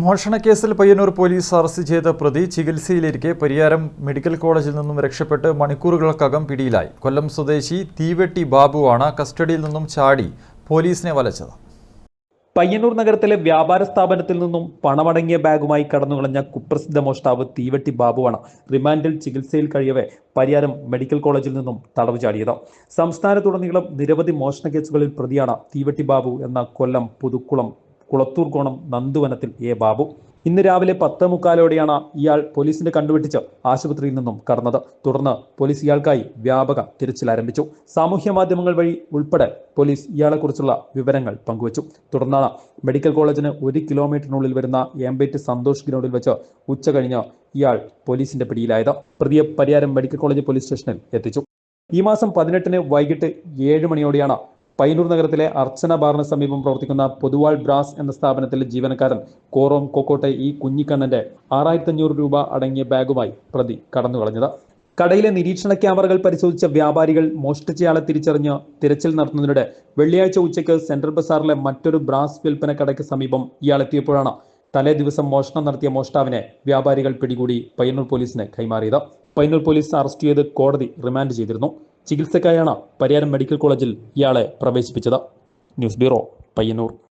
മോഷണക്കേസിൽ Payyanur police arrest ചെയ്ത പ്രതി ചികിത്സയിലിരിക്കെ പരിയാരം മെഡിക്കൽ കോളേജിൽ നിന്നും രക്ഷപ്പെട്ട് മണിക്കൂറുകൾക്കകം പിടിയിലായി. കൊല്ലം സ്വദേശി തീവെട്ടി ബാബുവാണ് കസ്റ്റഡിയിൽ നിന്നും ചാടി പോലീസിനെ വലച്ചത്. പയ്യന്നൂർ നഗരത്തിലെ വ്യാപാര സ്ഥാപനത്തിൽ നിന്നും പണമടങ്ങിയ ബാഗുമായി കടന്നുകളഞ്ഞ കുപ്രസിദ്ധ മോഷ്ടാവ് തീവെട്ടി ബാബുവാണ് റിമാൻഡിൽ ചികിത്സയിൽ കഴിയവേ പരിയാരം മെഡിക്കൽ കോളേജിൽ നിന്നും തടവ് ചാടിയത്. സംസ്ഥാനത്തുടനീളം നിരവധി മോഷണ കേസുകളിൽ പ്രതിയാണ് തീവെട്ടി ബാബു എന്ന കൊല്ലം പുതുക്കുളം കുളത്തൂർ കോണം നന്ദുവനത്തിൽ എ ബാബു. ഇന്ന് രാവിലെ പത്ത് മുക്കാലോടെയാണ് ഇയാൾ പോലീസിന്റെ കണ്ടുപിടിച്ച് ആശുപത്രിയിൽ നിന്നും കടന്നത്. തുടർന്ന് പോലീസ് ഇയാൾക്കായി വ്യാപക തിരച്ചിൽ ആരംഭിച്ചു. സാമൂഹ്യ മാധ്യമങ്ങൾ വഴി ഉൾപ്പെടെ പോലീസ് ഇയാളെക്കുറിച്ചുള്ള വിവരങ്ങൾ പങ്കുവച്ചു. തുടർന്നാണ് മെഡിക്കൽ കോളേജിന് ഒരു കിലോമീറ്ററിനുള്ളിൽ വരുന്ന ഏമ്പേറ്റ് സന്തോഷ് ഗ്രൗണ്ടിൽ വെച്ച് ഉച്ച കഴിഞ്ഞ് ഇയാൾ പോലീസിന്റെ പിടിയിലായത്. പ്രതിയെ പരിയാരം മെഡിക്കൽ കോളേജ് പോലീസ് സ്റ്റേഷനിൽ എത്തിച്ചു. ഈ മാസം പതിനെട്ടിന് വൈകിട്ട് ഏഴ് മണിയോടെയാണ് പയ്യന്നൂർ നഗരത്തിലെ അർച്ചന ബാറിന് സമീപം പ്രവർത്തിക്കുന്ന പൊതുവാൾ ബ്രാസ് എന്ന സ്ഥാപനത്തിലെ ജീവനക്കാരൻ കോറോം കൊക്കോട്ടെ ഈ കുഞ്ഞിക്കണ്ണന്റെ ആറായിരത്തി അഞ്ഞൂറ് രൂപ അടങ്ങിയ ബാഗുമായി പ്രതി കടന്നു കളഞ്ഞത് കടയിലെ നിരീക്ഷണ ക്യാമറകൾ പരിശോധിച്ച വ്യാപാരികൾ മോഷ്ടിച്ചയാളെ തിരിച്ചറിഞ്ഞ് തിരച്ചിൽ നടത്തുന്നതിനിടെ വെള്ളിയാഴ്ച ഉച്ചയ്ക്ക് സെൻട്രൽ ബസാറിലെ മറ്റൊരു ബ്രാസ് വിൽപ്പന കടയ്ക്ക് സമീപം ഇയാളെത്തിയപ്പോഴാണ് തലേ ദിവസം മോഷണം നടത്തിയ മോഷ്ടാവിനെ വ്യാപാരികൾ പിടികൂടി പയ്യന്നൂർ പോലീസിന് കൈമാറിയത്. പയ്യന്നൂർ പോലീസ് അറസ്റ്റ് ചെയ്ത് കോടതി റിമാൻഡ് ചെയ്തിരുന്നു. ചികിത്സക്കായാണ് പരിയാരം മെഡിക്കൽ കോളേജിൽ ഇയാളെ പ്രവേശിപ്പിച്ചത്. News bureau Payyanur.